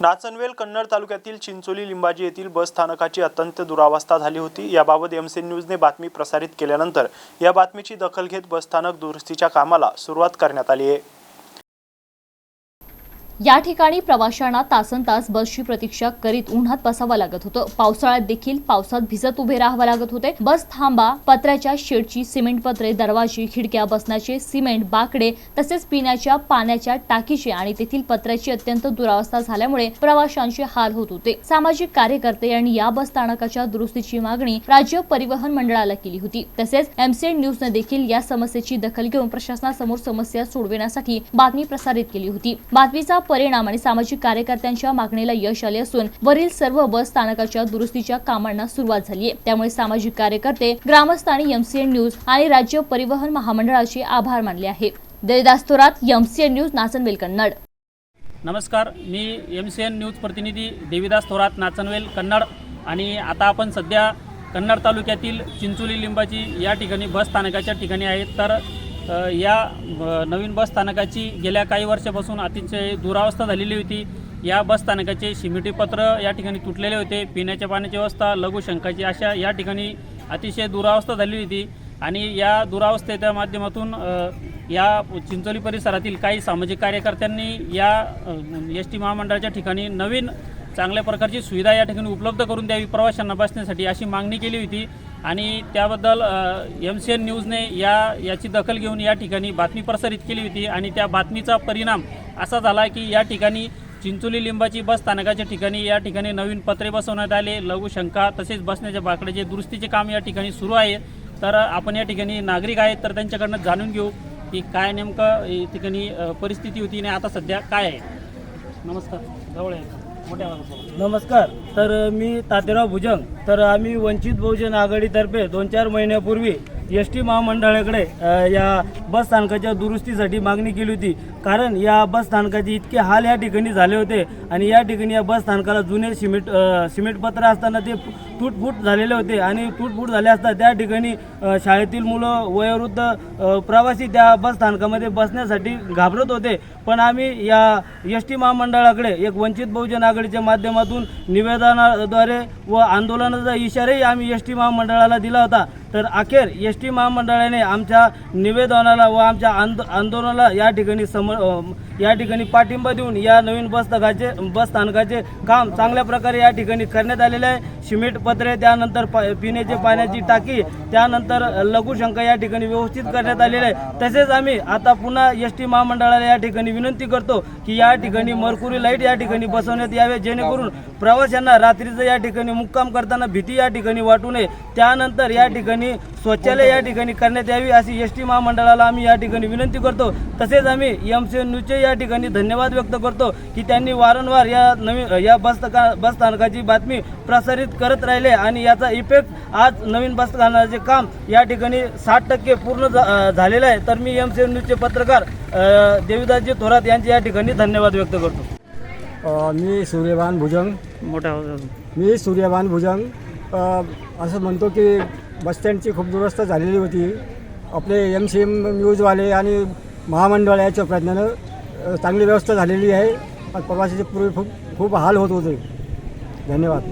नाचनवेल कन्नड तालुक्यातील चिंचोली लिंबाजी येथील बस स्थानकाची अत्यंत दुरावस्था झाली होती. याबाबत एमसी न्यूजने बातमी प्रसारित केल्यानंतर या बातमीची दखल घेत बसस्थानक दुरुस्तीच्या कामाला सुरुवात करण्यात आली आहे. या ठिकाणी प्रवाशांना तासन तास बसची प्रतीक्षा करीत उन्हात बसावं लागत होतं. पावसाळ्यात देखील पावसात भिजत उभे राहावं लागत होते. बस थांबा पत्र्याच्या शेडची सिमेंट पत्रे दरवाजे खिडक्या बसण्याचे सिमेंट बाकडे तसेच पिण्याच्या पाण्याच्या टाकीचे आणि तेथील पत्र्याची अत्यंत दुरावस्था झाल्यामुळे प्रवाशांचे हाल होत होते. सामाजिक कार्यकर्ते यांनी या बस स्थानकाच्या दुरुस्तीची मागणी राज्य परिवहन मंडळाला केली होती. तसेच एमसीएन न्यूजने देखील या समस्येची दखल घेऊन प्रशासनासमोर समस्या सोडविण्यासाठी बातमी प्रसारित केली होती. बातमीचा परिणाम आणि सामाजिक कार्यकर्त्यांच्या मागणीला यश आले असून वरील सर्व बस स्थानकाच्या दुरुस्तीच्या कामांना सुरुवात झाली आहे. त्यामुळे सामाजिक कार्यकर्ते ग्रामस्थ आणि एमसीएन न्यूज आणि राज्य परिवहन महामंडळाचे आभार मानले आहे. Devdas Thorat MCN news Nachanvel Kannad. नमस्कार मी एम सी एन न्यूज प्रतिनिधी देवीदास थोरात नाचनवेल कन्नड आणि आता आपण सध्या कन्नड तालुक्यातील चिंचोली लिंबाची या ठिकाणी बस स्थानकाच्या ठिकाणी आहेत तर या नवीन बस स्थानकाची गेल्या काही वर्षापासून अतिशय दुरावस्था झालेली होती. या बस स्थानकाचे शिमिटी पत्र या ठिकाणी तुटलेले होते. पिण्याच्या पाण्याची व्यवस्था लघुशंकाची अशा या ठिकाणी अतिशय दुरावस्था झालेली होती. आणि या दुरावस्थेच्या माध्यमातून या चिंचोली परिसरातील काही सामाजिक कार्यकर्त्यांनी या एस टी महामंडळाच्या ठिकाणी नवीन चांगल्या प्रकारची सुविधा या ठिकाणी उपलब्ध करून द्यावी प्रवाशांना बसण्यासाठी अशी मागणी केली होती. आणि त्याबद्दल एम सी एन न्यूजने या याची दखल घेऊन या ठिकाणी बातमी प्रसारित केली होती आणि त्या बातमीचा परिणाम असा झाला की या ठिकाणी चिंचोली लिंबाची बस स्थानकाच्या ठिकाणी या ठिकाणी नवीन पत्रे बसवण्यात आले लघुशंका तसेच बसण्याच्या बाकड्याचे दुरुस्तीचे काम या ठिकाणी सुरू आहे. तर आपण या ठिकाणी नागरिक आहेत तर त्यांच्याकडनं जाणून घेऊ की काय नेमकं या ठिकाणी परिस्थिती होती आणि आता सध्या काय आहे. नमस्कार. जवळ आहे नमस्कार. तर मी तातेराव भुजंग. तर आम्ही वंचित बहुजन आघाडीतर्फे दोन चार महिन्यापूर्वी एस टी महामंडळाकडे या बस स्थानकाच्या दुरुस्तीसाठी मागणी केली होती. कारण या बस स्थानकाचे इतके हाल या ठिकाणी झाले होते आणि या ठिकाणी या बस स्थानकाला जुने सिमेंट सिमेंटपत्र असताना ते तुटफूट झालेले होते आणि तुटफूट झाले असता त्या ठिकाणी शाळेतील मुलं वयोवृद्ध प्रवासी त्या बस स्थानकामध्ये बसण्यासाठी घाबरत होते. पण आम्ही या एस टी महामंडळाकडे एक वंचित बहुजन आघाडीच्या माध्यमातून निवेदनाद्वारे व आंदोलनाचा इशाराही आम्ही एस टी महामंडळाला दिला होता. तर अखेर एस टी महामंडळाने आमच्या निवेदनाला व आमच्या आंदो आंदोलनाला या ठिकाणी सम या ठिकाणी पाठिंबा देऊन या नवीन बस बसस्थानकाचे बस स्थानकाचे काम चांगल्या प्रकारे या ठिकाणी करण्यात आलेले आहे. सिमेंट पत्रे त्यानंतर पा पिण्याचे पाण्याची टाकी त्यानंतर लघुशंका या ठिकाणी व्यवस्थित करण्यात आलेले आहे. तसेच आम्ही आता पुन्हा एस टी महामंडळाला या ठिकाणी विनंती करतो की या ठिकाणी मरकुरी लाइट या ठिकाणी बसवण्यात यावे जेणेकरून प्रवाशांना रात्रीचं या ठिकाणी मुक्काम करताना भीती या ठिकाणी वाटू नये. त्यानंतर या ठिकाणी शौचालय या ठिकाणी करण्यात यावी अशी एस टी महामंडळाला आम्ही या ठिकाणी विनंती करतो. तसेच आम्ही एम सी न्यूजचे या ठिकाणी धन्यवाद व्यक्त करतो की त्यांनी वारंवार या नवीन या बस स्थानका- बस स्थानकाची बातमी प्रसारित करत राहिले आणि याचा इफेक्ट आज नवीन बस स्थानकाचे काम या ठिकाणी साठ टक्के पूर्ण झालेलं आहे. तर मी एम सी न्यूजचे पत्रकार देविदासजी थोरात यांचे या ठिकाणी धन्यवाद व्यक्त करतो. मी सूर्यभान भुजंग. मोठ्या आवाजात मी सूर्यभान भुजंग. असं म्हणतो की बसस्टँडची खूप दुरवस्था झालेली होती. आपले एम सी एम न्यूजवाले आणि महामंडळ याच्या प्रयत्नानं चांगली व्यवस्था झालेली आहे. पण प्रवासाचे पूर्वी खूप खूप हाल होत होते. धन्यवाद.